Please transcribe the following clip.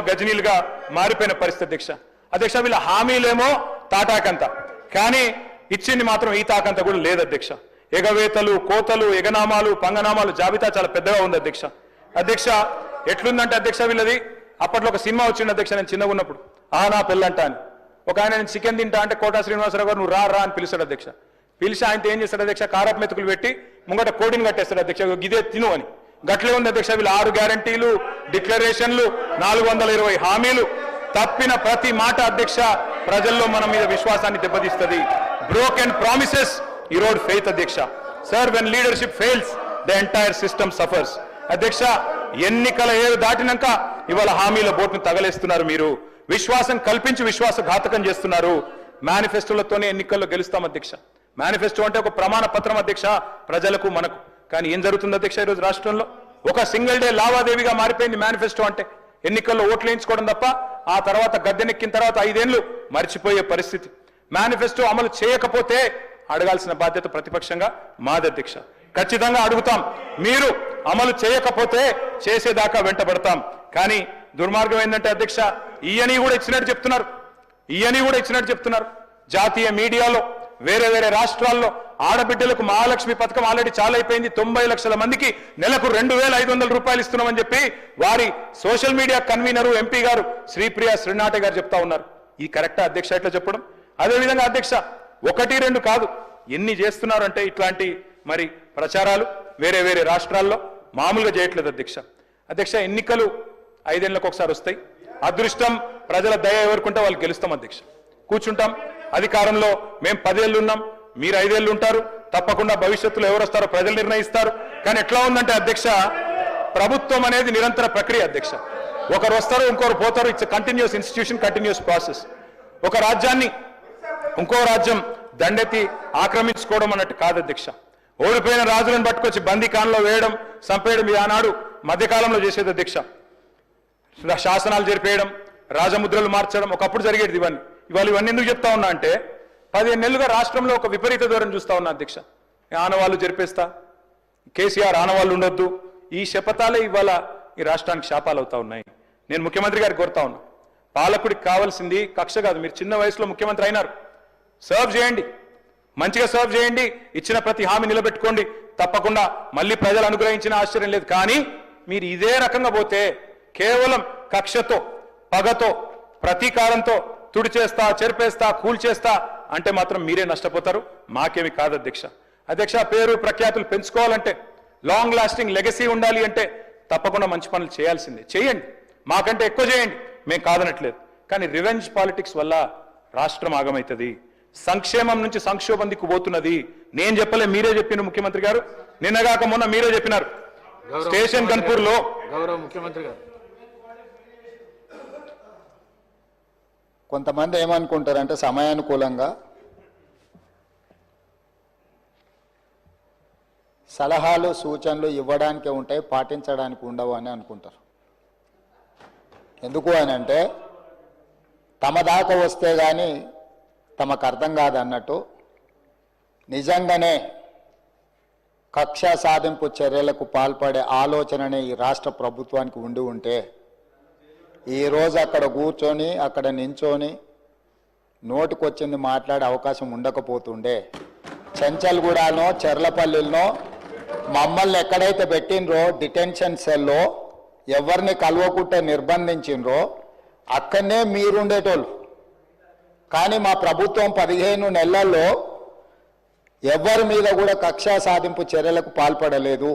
గజనీలుగా మారిపోయిన పరిస్థితి అధ్యక్ష అధ్యక్ష వీళ్ళ హామీలేమో తాటాకంత. కానీ ఇచ్చింది మాత్రం ఈ తాకంత కూడా లేదు అధ్యక్ష. ఎగవేతలు కోతలు ఎగనామాలు పంగనామాలు జాబితా చాలా పెద్దగా ఉంది అధ్యక్ష. అధ్యక్ష ఎట్లుందంటే అధ్యక్ష వీళ్ళది అప్పట్లో ఒక సినిమా వచ్చింది అధ్యక్ష నేను చిన్నగా ఉన్నప్పుడు. ఆ నా పెళ్ళంట అని. ఒక ఆయన నేను చికెన్ తింటా అంటే కోటా శ్రీనివాసరావు గారు నువ్వు రా రా అని పిలుస్తాడు అధ్యక్ష. పిలిచి ఆయనతో ఏం చేస్తాడు అధ్యక్ష? కారపు మెతుకులు పెట్టి ముంగట కోడిని కట్టేస్తాడు అధ్యక్ష. ఇదే గిదే తిను అని. గట్లే ఉంది అధ్యక్ష వీళ్ళు ఆరు గ్యారంటీలు డిక్లరేషన్లు నాలుగు వందల ఇరవై హామీలు. తప్పిన ప్రతి మాట అధ్యక్ష ప్రజల్లో మన మీద విశ్వాసాన్ని దెబ్బతీస్తుంది. బ్రోకెన్ ప్రామిసెస్ ఈరోడ్ ఫెయిత్ అధ్యక్ష. Sir when leadership fails the entire system suffers అధ్యక్ష ఎన్నికల ఏడు దాటినాక ఇవాళ హామీల బోట్ను తగలేస్తున్నారు మీరు. విశ్వాసం కల్పించి విశ్వాసఘాతకం చేస్తున్నారు. మేనిఫెస్టోలతోనే ఎన్నికల్లో గెలుస్తాం అధ్యక్ష. మేనిఫెస్టో అంటే ఒక ప్రమాణ పత్రం అధ్యక్ష. ప్రజలకు మనకు కానీ ఏం జరుగుతుంది అధ్యక్ష ఈరోజు రాష్ట్రంలో? ఒక సింగిల్ డే లావాదేవీగా మారిపోయింది మేనిఫెస్టో అంటే. ఎన్నికల్లో ఓట్లు వేయించుకోవడం తప్ప ఆ తర్వాత గద్దెనెక్కిన తర్వాత ఐదేళ్ళు మర్చిపోయే పరిస్థితి. మేనిఫెస్టో అమలు చేయకపోతే అడగాల్సిన బాధ్యత ప్రతిపక్షంగా మాది అధ్యక్ష. ఖచ్చితంగా అడుగుతాం. మీరు అమలు చేయకపోతే చేసేదాకా వెంటబడతాం. కానీ దుర్మార్గం ఏంటంటే అధ్యక్ష ఈయని కూడా ఇచ్చినట్టు చెప్తున్నారు. ఈయని కూడా ఇచ్చినట్టు చెప్తున్నారు. జాతీయ మీడియాలో వేరే వేరే రాష్ట్రాల్లో ఆడబిడ్డలకు మహాలక్ష్మి పథకం ఆల్రెడీ చాలా అయిపోయింది. తొంభై లక్షల మందికి నెలకు రెండు వేల ఐదు వందల రూపాయలు ఇస్తున్నామని చెప్పి వారి సోషల్ మీడియా కన్వీనరు ఎంపీ గారు శ్రీప్రియ శ్రీనాటే గారు చెప్తా ఉన్నారు. ఈ కరెక్టా అధ్యక్ష ఎట్లా చెప్పడం? అదేవిధంగా అధ్యక్ష ఒకటి రెండు కాదు. ఎన్ని చేస్తున్నారంటే ఇట్లాంటి మరి ప్రచారాలు వేరే వేరే రాష్ట్రాల్లో మామూలుగా చేయట్లేదు అధ్యక్ష. అధ్యక్ష ఎన్నికలు ఐదేళ్ళకు ఒకసారి వస్తాయి. అదృష్టం ప్రజల దయ ఎవరుకుంటే వాళ్ళు గెలుస్తాం అధ్యక్ష. కూర్చుంటాం. అధికారంలో మేము పదేళ్ళు ఉన్నాం. మీరు ఐదేళ్ళు ఉంటారు తప్పకుండా భవిష్యత్తులో ఎవరు వస్తారో ప్రజలు నిర్ణయిస్తారు. కానీ ఎట్లా ఉందంటే అధ్యక్ష ప్రభుత్వం అనేది నిరంతర ప్రక్రియ అధ్యక్ష. ఒకరు వస్తారు ఇంకొకరు పోతారు. It's continuous institution continuous process ఒక రాజ్యాన్ని ఇంకో రాజ్యం దండెత్తి ఆక్రమించుకోవడం అన్నట్టు కాదు అధ్యక్ష. ఓడిపోయిన రాజులను పట్టుకొచ్చి బందీకాన్లో వేయడం చంపేయడం ఇది ఆనాడు మధ్యకాలంలో చేసేది అధ్యక్ష. శాసనాలు జరిపేయడం రాజముద్రలు మార్చడం ఒకప్పుడు జరిగేది ఇవన్నీ. ఇవాళ ఇవన్నీ ఎందుకు చెప్తా ఉన్నా అంటే పదిహేను నెలలుగా రాష్ట్రంలో ఒక విపరీత ధోరణి చూస్తా ఉన్నా అధ్యక్ష. ఆనవాళ్ళు జరిపేస్తా. కేసీఆర్ ఆనవాళ్ళు ఉండొద్దు. ఈ శపథాలే ఇవాళ ఈ రాష్ట్రానికి శాపాలు అవుతా ఉన్నాయి. నేను ముఖ్యమంత్రి గారికి కోరుతా ఉన్నా. పాలకుడికి కావాల్సింది కక్ష కాదు. మీరు చిన్న వయసులో ముఖ్యమంత్రి అయినారు. సర్వ్ చేయండి. మంచిగా సర్వ్ చేయండి. ఇచ్చిన ప్రతి హామీ నిలబెట్టుకోండి. తప్పకుండా మళ్ళీ ప్రజలు అనుగ్రహించిన ఆశ్చర్యం లేదు. కానీ మీరు ఇదే రకంగా పోతే కేవలం కక్షతో పగతో ప్రతీకారంతో తుడిచేస్తా చెరిపేస్తా కూల్చేస్తా అంటే మాత్రం మీరే నష్టపోతారు. మాకేమి కాదు అధ్యక్ష. అధ్యక్ష పేరు ప్రఖ్యాతులు పెంచుకోవాలంటే లాంగ్ లాస్టింగ్ లెగసీ ఉండాలి అంటే తప్పకుండా మంచి పనులు చేయాల్సిందే. చేయండి. మాకంటే ఎక్కువ చేయండి. మేము కాదనట్లేదు. కానీ రివెంజ్ పాలిటిక్స్ వల్ల రాష్ట్రం ఆగమవుతుంది సంక్షేమం నుంచి సంక్షోభం దిక్కు పోతున్నది. నేను చెప్పలే మీరే చెప్పిన ముఖ్యమంత్రి గారు. నిన్నగాక మొన్న మీరే చెప్పినారు. స్టేషన్ కన్పూర్లో గౌరవ ముఖ్యమంత్రి గారు. కొంతమంది ఏమనుకుంటారంటే సమయానుకూలంగా సలహాలు సూచనలు ఇవ్వడానికి ఉంటాయి పాటించడానికి ఉండవు అని అనుకుంటారు. ఎందుకు అని అంటే తమ దాకా వస్తే కానీ తమకు అర్థం కాదు అన్నట్టు నిజంగానే కక్ష సాధింపు చర్యలకు పాల్పడే ఆలోచననే ఈ రాష్ట్ర ప్రభుత్వానికి ఉండి ఉంటే ఈ రోజు అక్కడ కూర్చొని అక్కడ నించొని నోటికొచ్చింది మాట్లాడే అవకాశం ఉండకపోతుండే. చెంచల్గూడనో చెర్లపల్లిలో మమ్మల్ని ఎక్కడైతే పెట్టినరో డిటెన్షన్ సెల్లో ఎవరిని కలవకుంటే నిర్బంధించిండ్రో అక్కడనే మీరుండేటోళ్ళు. కానీ మా ప్రభుత్వం పదిహేను నెలల్లో ఎవరి మీద కూడా కక్షా సాధింపు చర్యలకు పాల్పడలేదు.